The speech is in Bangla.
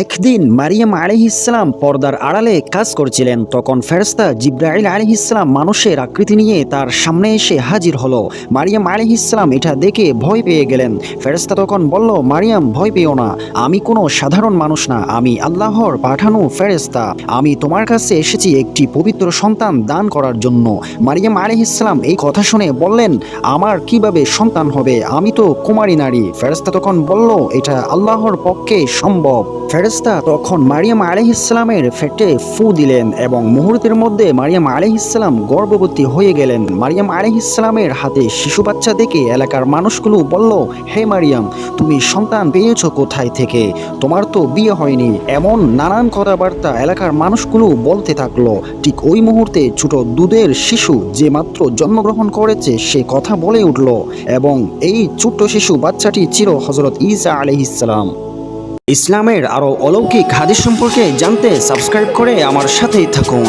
একদিন মারিয়াম আলিহিসাল্লাম পর্দার আড়ালে কাজ করছিলেন, তখন ফেরস্তা জিব্রাইল ইসলাম মানুষের আকৃতি নিয়ে তার সামনে এসে হাজির হলো। মারিয়াম আলিহিসাল্লাম এটা দেখে ভয় পেয়ে গেলেন। ফেরস্তা তখন বলল, মারিয়াম, ভয় পেও না। আমি কোনো সাধারণ মানুষ না। আমি আল্লাহর পাঠানো ফেরেস্তা আমি তোমার কাছে এসেছি একটি পবিত্র সন্তান দান করার জন্য। মারিয়াম আলিহিসাল্লাম এই কথা শুনে বললেন, আমার কীভাবে সন্তান হবে? আমি তো কুমারী নারী। ফেরেস্তা তখন বলল, এটা আল্লাহর পক্ষে সম্ভব। ফেরেস্তা তখন মারিয়াম আলহিসামের ফেটে ফু দিলেন এবং মুহূর্তের মধ্যে মারিয়াম আলহিসাম গর্ভবতী হয়ে গেলেন। মারিয়াম আলহিসামের হাতে শিশু বাচ্চা দেখে এলাকার মানুষগুলো বলল, হে মারিয়াম, তুমি সন্তান পেয়েছ কোথায় থেকে? তোমার তো বিয়ে হয়নি। এমন নানান কথাবার্তা এলাকার মানুষগুলো বলতে থাকল। ঠিক ওই মুহূর্তে ছোট দুধের শিশু যে মাত্র জন্মগ্রহণ করেছে, সে কথা বলে উঠল এবং এই ছোট্ট শিশু বাচ্চাটি ছিল হজরত ইসা আলহিসাম ইসলামের আরও অলৌকিক হাদিস সম্পর্কে জানতে সাবস্ক্রাইব করে আমার সাথেই থাকুন।